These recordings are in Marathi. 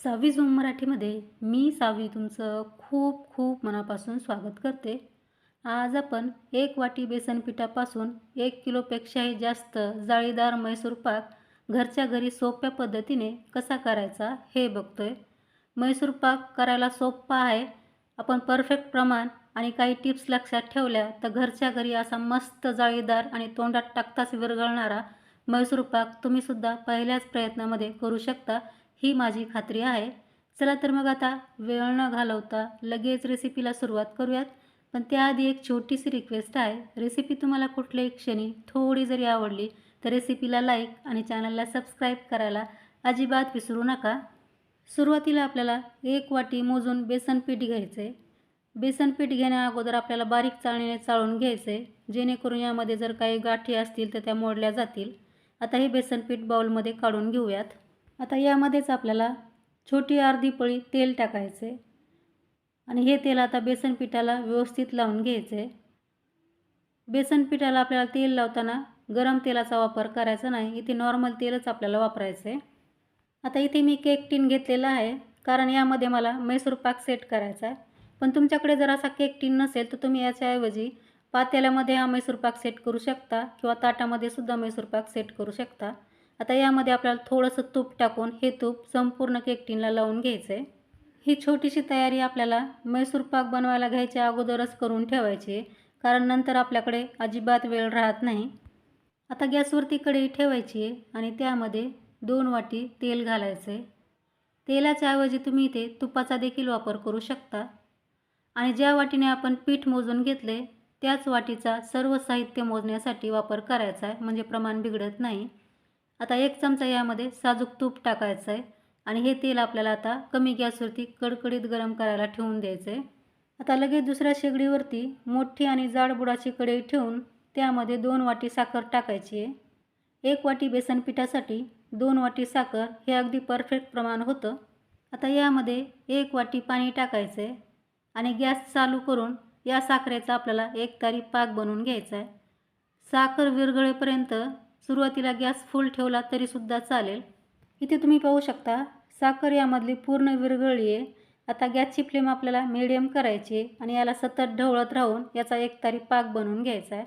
सहावी झूम मराठीमध्ये मी सावी तुमचं खूप खूप मनापासून स्वागत करते. आज आपण एक वाटी बेसन पिठापासून एक किलोपेक्षाही जास्त जाळीदार मैसूर पाक घरच्या घरी सोप्या पद्धतीने कसा करायचा हे बघतोय. मैसूर पाक करायला सोपा आहे. आपण परफेक्ट प्रमाण आणि काही टिप्स लक्षात ठेवल्या तर घरच्या घरी असा मस्त जाळीदार आणि तोंडात टाकताच विरघळणारा मैसूर पाक तुम्हीसुद्धा पहिल्याच प्रयत्नामध्ये करू शकता. ही माझी खात्री आहे. चला तर मग आता वेळ न घालवता लगेच रेसिपीला सुरुवात करूयात. पण त्याआधी एक छोटीशी रिक्वेस्ट आहे. रेसिपी तुम्हाला कुठल्याही क्षणी थोडी जरी आवडली तर रेसिपीला लाईक आणि चॅनलला सबस्क्राईब करायला अजिबात विसरू नका. सुरुवातीला आपल्याला एक वाटी मोजून बेसन पीठ घ्यायचं. आहे बेसन पीठ घेण्या अगोदर आपल्याला बारीक चाळणीने चाळून घ्यायचं. आहे जेणेकरून यामध्ये जर काही गाठी असतील तर त्या मोडल्या जातील. आता हे बेसन पीठ बाउलमध्ये काढून घेऊयात. आता यामध्येच आपल्याला छोटी अर्धी पळी तेल टाकायचे आणि हे तेल आता बेसन पिठाला व्यवस्थित लावून घ्यायचे. बेसन पिठाला आपल्याला तेल लावताना गरम तेलाचा वापर करायचा नाही इथे नॉर्मल तेलच आपल्याला वापरायचे. आता इथे मी केक टीन घेतलेला आहे कारण यामध्ये मला मैसूर पाक सेट करायचा आहे. पण तुमच्याकडे जर असा केक टीन नसेल तर तुम्ही याच्याऐवजी पातेल्यामध्ये हा मैसूर पाक सेट करू शकता किंवा ताटामध्ये सुद्धा मैसूर पाक सेट करू शकता. आता यामध्ये आपल्याला थोडंसं तूप टाकून हे तूप संपूर्ण केक टीनला लावून घ्यायचं आहे ही छोटीशी तयारी आपल्याला मैसूर पाक बनवायला घ्यायच्या अगोदरच करून ठेवायची आहे कारण नंतर आपल्याकडे अजिबात वेळ राहत नाही. आता गॅसवरती कढई ठेवायची आहे आणि त्यामध्ये दोन वाटी तेल घालायचं आहे तेलाच्या ऐवजी तुम्ही इथे तुपाचा देखील वापर करू शकता. आणि ज्या वाटीने आपण पीठ मोजून घेतले त्याच वाटीचा सर्व साहित्य मोजण्यासाठी वापर करायचा आहे म्हणजे प्रमाण बिघडत नाही. आता एक चमचा यामध्ये साजूक तूप टाकायचं आहे. आणि हे तेल आपल्याला आता कमी गॅसवरती कडकडीत गरम करायला ठेवून द्यायचं आहे. आता लगेच दुसऱ्या शेगडीवरती मोठी आणि जाड बुडाची कढई ठेवून त्यामध्ये दोन वाटी साखर टाकायची आहे. एक वाटी बेसन पिठासाठी दोन वाटी साखर हे अगदी परफेक्ट प्रमाण होतं. आता यामध्ये एक वाटी पाणी टाकायचं आहे. आणि गॅस चालू करून या साखरेचा आपल्याला एक तारी पाक बनवून घ्यायचा आहे. साखर विरघळेपर्यंत सुरुवातीला गॅस फुल ठेवला तरीसुद्धा चालेल. इथे तुम्ही पाहू शकता साखर यामधली पूर्ण विरघळली आहे. आता गॅसची फ्लेम आपल्याला मिडियम करायची आहे आणि याला सतत ढवळत राहून याचा एक तारी पाक बनवून घ्यायचा आहे.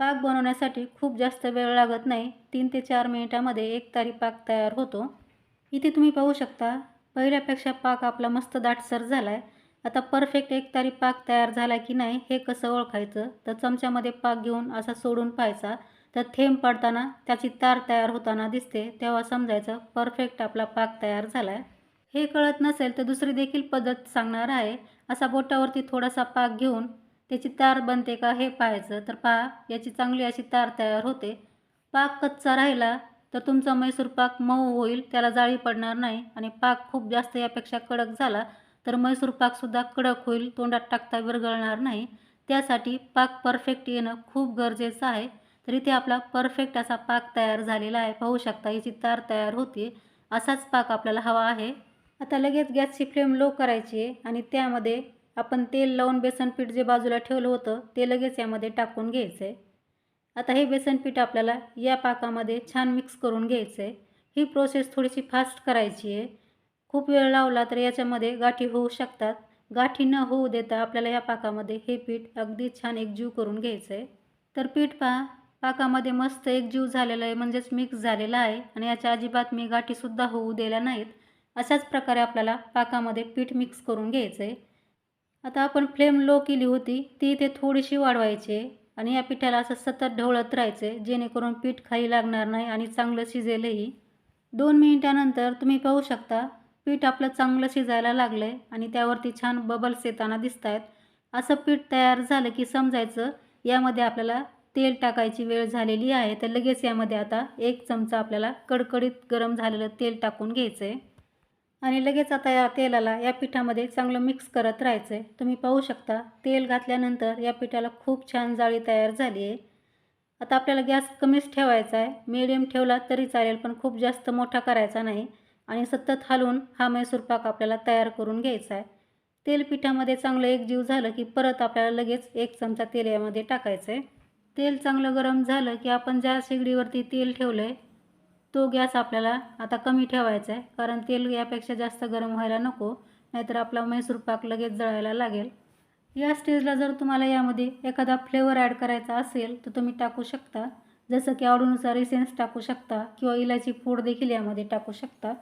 पाक बनवण्यासाठी खूप जास्त वेळ लागत नाही. तीन ते चार मिनिटामध्ये एक तारी पाक तयार होतो. इथे तुम्ही पाहू शकता पहिल्यापेक्षा पाक आपला मस्त दाटसर झाला आहे आता परफेक्ट एक तारी पाक तयार झाला की नाही हे कसं ओळखायचं? तर चमच्यामध्ये पाक घेऊन असा सोडून पाहायचा. तर थेंब पडताना त्याची तार तयार होताना दिसते तेव्हा समजायचं परफेक्ट आपला पाक तयार झाला आहे हे कळत नसेल तर दुसरी देखील पद्धत सांगणार आहे. असा बोटावरती थोडासा पाक घेऊन त्याची तार बनते का हे पाहायचं? तर पहा याची चांगली अशी तार तयार होते. पाक कच्चा राहिला तर तुमचा मैसूर पाक मऊ होईल त्याला जाळी पडणार नाही आणि पाक खूप जास्त यापेक्षा कडक झाला तर मैसूर पाकसुद्धा कडक होईल तोंडात टाकता विरघळणार नाही. त्यासाठी पाक परफेक्ट येणं खूप गरजेचं आहे. तर इथे आपला परफेक्ट असा पाक तयार झालेला आहे. पाहू शकता याची तार तयार होते असाच पाक आपल्याला हवा आहे. आता लगेच गॅसची फ्लेम लो करायची आहे आणि त्यामध्ये आपण तेल लावून बेसन पीठ जे बाजूला ठेवलं होतं ते लगेच यामध्ये टाकून घ्यायचं आहे आता हे बेसन पीठ आपल्याला या पाकामध्ये छान मिक्स करून घ्यायचं आहे ही प्रोसेस थोडीशी फास्ट करायची आहे. खूप वेळ लावला तर याच्यामध्ये गाठी होऊ शकतात. गाठी न होऊ देता आपल्याला या पाकामध्ये हे पीठ अगदी छान एकजीव करून घ्यायचं आहे तर पीठ पहा पाकामध्ये मस्त एकजीव झालेला आहे म्हणजेच मिक्स झालेला आहे आणि याच्या अजिबात मी गाठीसुद्धा होऊ दिल्या नाहीत. अशाच प्रकारे आपल्याला पाकामध्ये पीठ मिक्स करून घ्यायचं आहे आता आपण फ्लेम लो केली होती ती इथे थोडीशी वाढवायची आहे आणि या पिठाला असं सतत ढवळत राहायचं जेणेकरून पीठ खाली लागणार नाही आणि चांगलं शिजेलही. दोन मिनिटानंतर तुम्ही पाहू शकता पीठ आपलं चांगलं शिजायला लागलं आहे आणि त्यावरती छान बबल्स येताना दिसत आहेत असं पीठ तयार झालं की समजायचं यामध्ये आपल्याला तेल टाकायची वेळ झालेली आहे तर लगेच यामध्ये आता एक चमचा आपल्याला कडकडीत गरम झालेलं तेल टाकून घ्यायचं आहे आणि लगेच आता या तेलाला या पिठामध्ये चांगलं मिक्स करत राहायचं आहे तुम्ही पाहू शकता तेल घातल्यानंतर या पिठाला खूप छान जाळी तयार झाली आहे आता आपल्याला गॅस कमीच ठेवायचा आहे मिडियम ठेवला तरी चालेल पण खूप जास्त मोठा करायचा नाही. आणि सतत हलवून हा मैसूर पाक आपल्याला तयार करून घ्यायचा आहे तेल पिठामध्ये चांगलं एकजीव झालं की परत आपल्याला लगेच एक चमचा तेल यामध्ये टाकायचं आहे तेल चांगलं गरम झालं की आपण ज्या शेगडीवरती तेल ठेवलं आहे तो गॅस आपल्याला आता कमी ठेवायचा आहे कारण तेल यापेक्षा जास्त गरम व्हायला नको नाहीतर आपला मैसूर पाक लगेच जळायला लागेल. या स्टेजला जर तुम्हाला यामध्ये एखादा फ्लेवर ॲड करायचा असेल तर तुम्ही टाकू शकता. जसं की आवडीनुसार इसेन्स टाकू शकता किंवा इलायची फूड देखील यामध्ये टाकू शकता.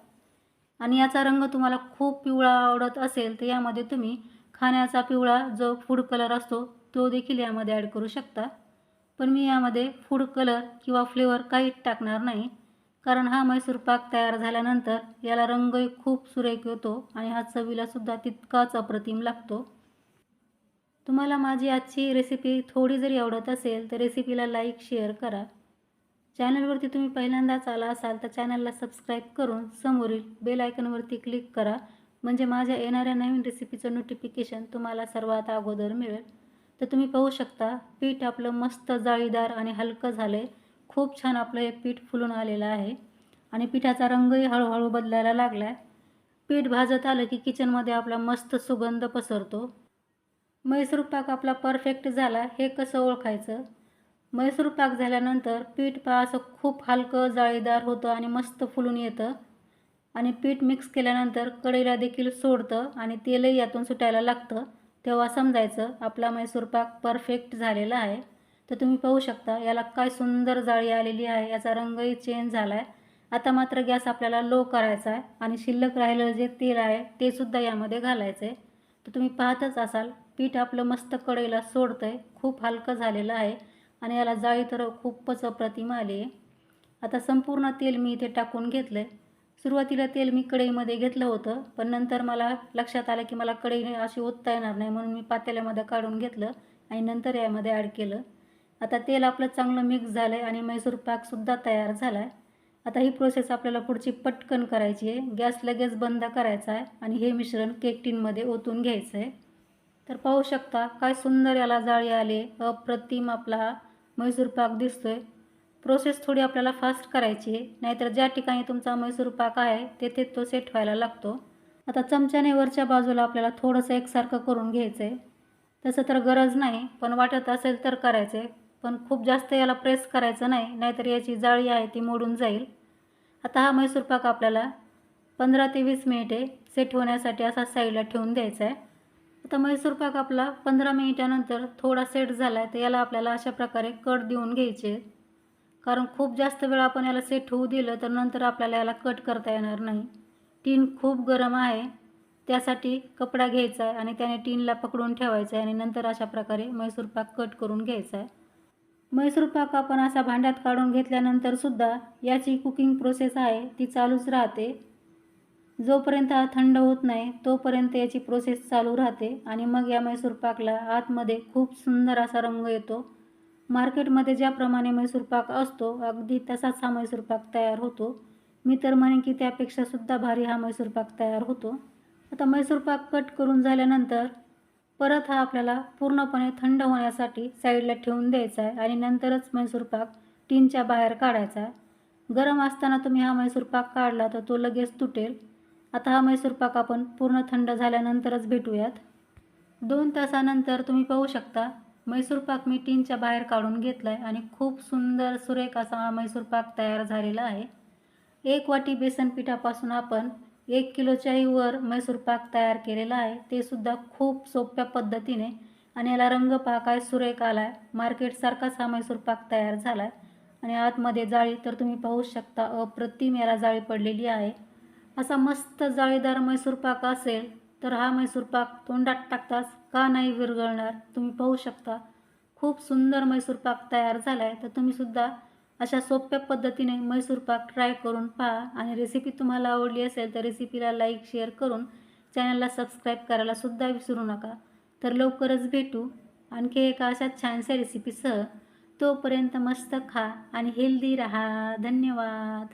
आणि याचा रंग तुम्हाला खूप पिवळा आवडत असेल तर यामध्ये तुम्ही खाण्याचा पिवळा जो फूड कलर असतो तो देखील यामध्ये ॲड करू शकता. पण मी यामध्ये फूड कलर किंवा फ्लेवर काहीच टाकणार नाही. कारण हा मैसूर पाक तयार झाल्यानंतर याला रंगही खूप सुरेख येतो आणि हा चवीलासुद्धा तितकाच अप्रतिम लागतो. तुम्हाला माझी आजची रेसिपी थोडी जरी आवडत असेल तर रेसिपीला लाईक शेअर करा. चॅनलवरती तुम्ही पहिल्यांदाच आला असाल तर चॅनलला सबस्क्राईब करून समोरील बेल आयकनवरती क्लिक करा. म्हणजे माझ्या येणाऱ्या नवीन रेसिपीचं नोटिफिकेशन तुम्हाला सर्वात अगोदर मिळेल. तर तुम्ही पाहू शकता पीठ आपलं मस्त जाळीदार आणि हलकं झालं आहे खूप छान आपलं हे पीठ फुलून आलेलं आहे. आणि पिठाचा रंगही हळूहळू बदलायला लागला आहे पीठ भाजत आलं की किचनमध्ये आपला मस्त सुगंध पसरतो. मैसूर पाक आपला परफेक्ट झाला हे कसं ओळखायचं? मैसूर पाक झाल्यानंतर पीठ पा असं खूप हलकं जाळीदार होतं आणि मस्त फुलून येतं. आणि पीठ मिक्स केल्यानंतर कढईला देखील सोडतं आणि तेलही यातून सुटायला लागतं. तेव्हा समजायचं आपला मैसूर पाक परफेक्ट झालेला आहे. तर तुम्ही पाहू शकता याला काय सुंदर जाळी आलेली आहे याचा रंगही चेंज झाला आहे आता मात्र गॅस आपल्याला लो करायचा आहे आणि शिल्लक राहिलेलं जे तेल आहे ते सुद्धा यामध्ये घालायचं आहे तर तुम्ही पाहतच असाल पीठ आपलं मस्त कढईला सोडतं आहे खूप हलकं झालेलं आहे आणि याला जाळी तर खूपच अप्रतिम आली आहे. आता संपूर्ण तेल मी इथे टाकून घेतलं आहे सुरुवातीला तेल मी कढईमध्ये घेतलं होतं पण नंतर मला लक्षात आलं की मला कढई अशी ओतता येणार नाही म्हणून मी पातेल्यामध्ये काढून घेतलं आणि नंतर यामध्ये ॲड केलं. आता तेल आपलं चांगलं मिक्स झालं आहे आणि मैसूर पाकसुद्धा तयार झाला आहे आता ही प्रोसेस आपल्याला पुढची पटकन करायची आहे. गॅस लगेच बंद करायचा आहे आणि हे मिश्रण केक टीनमध्ये ओतून घ्यायचं आहे. तर पाहू शकता काय सुंदर याला जाळी आले अप्रतिम आपला मैसूर पाक दिसतोय. प्रोसेस थोडी आपल्याला फास्ट करायची आहे. नाहीतर ज्या ठिकाणी तुमचा मैसूर पाक आहे तेथे तो सेट व्हायला लागतो. आता चमच्याने वरच्या बाजूला आपल्याला थोडंसं एकसारखं करून घ्यायचं आहे तसं तर गरज नाही पण वाटत असेल तर करायचं आहे पण खूप जास्त याला प्रेस करायचं नाही नाहीतर याची जाळी आहे ती मोडून जाईल. आता हा मैसूर पाक आपल्याला पंधरा ते वीस मिनिटे सेट होण्यासाठी असा साईडला ठेवून द्यायचा आहे आता मैसूर पाक आपला पंधरा मिनिटानंतर थोडा सेट झाला आहे तर याला आपल्याला अशा प्रकारे कट देऊन घ्यायचे. कारण खूप जास्त वेळ आपण याला सेट होऊ दिलं तर नंतर आपल्याला याला कट करता येणार नाही. टीन खूप गरम आहे त्यासाठी कपडा घ्यायचा आहे आणि त्याने टीनला पकडून ठेवायचं आहे आणि नंतर अशा प्रकारे मैसूर पाक कट करून घ्यायचा आहे. मैसूर पाक आपण असा भांड्यात काढून घेतल्यानंतरसुद्धा याची कुकिंग प्रोसेस आहे ती चालूच राहते. जोपर्यंत हा थंड होत नाही तोपर्यंत याची प्रोसेस चालू राहते आणि मग या मैसूर पाकला आतमध्ये खूप सुंदर असा रंग येतो. मार्केटमध्ये ज्याप्रमाणे मैसूर पाक असतो अगदी तसाच हा मैसूर पाक तयार होतो. मी तर म्हणेन की त्यापेक्षासुद्धा भारी हा मैसूर पाक तयार होतो. आता मैसूर पाक कट करून झाल्यानंतर परत हा आपल्याला पूर्णपणे थंड होण्यासाठी साईडला ठेवून द्यायचा आहे आणि नंतरच मैसूर पाक टीनच्या बाहेर काढायचा आहे. गरम असताना तुम्ही हा मैसूर पाक काढला तर तो लगेच तुटेल. आता हा मैसूर पाक आपण पूर्ण थंड झाल्यानंतरच भेटूयात. दोन तासानंतर तुम्ही पाहू शकता मैसूर पाक मी टीनच्या बाहेर काढून घेतला आहे आणि खूप सुंदर सुरेख असा मैसूर पाक तयार झालेला आहे. एक वाटी बेसन पिठापासून आपण एक किलोच्याही वर मैसूर पाक तयार केलेला आहे. ते सुद्धा खूप सोप्या पद्धतीने आणि याला रंग पाक आहे सुरेख आला आहे मार्केटसारखाच हा मैसूर पाक तयार झाला आहे आणि आतमध्ये जाळी तर तुम्ही पाहू शकता अप्रतिम याला जाळी पडलेली आहे. असा मस्त जाळीदार मैसूर पाक असेल तर हा मैसूर पाक तोंडात टाकताच का नाही विरघळणार? तुम्ही पाहू शकता. खूप सुंदर मैसूर पाक तयार झाला आहे तर तुम्हीसुद्धा अशा सोप्या पद्धतीने मैसूर पाक ट्राय करून पहा. आणि रेसिपी तुम्हाला आवडली असेल तर रेसिपीला लाईक शेअर करून चॅनलला सबस्क्राईब करायला सुद्धा विसरू नका. तर लवकरच भेटू. आणखी एका अशा छानशा रेसिपीसह तोपर्यंत मस्त खा आणि हेल्दी राहा. धन्यवाद.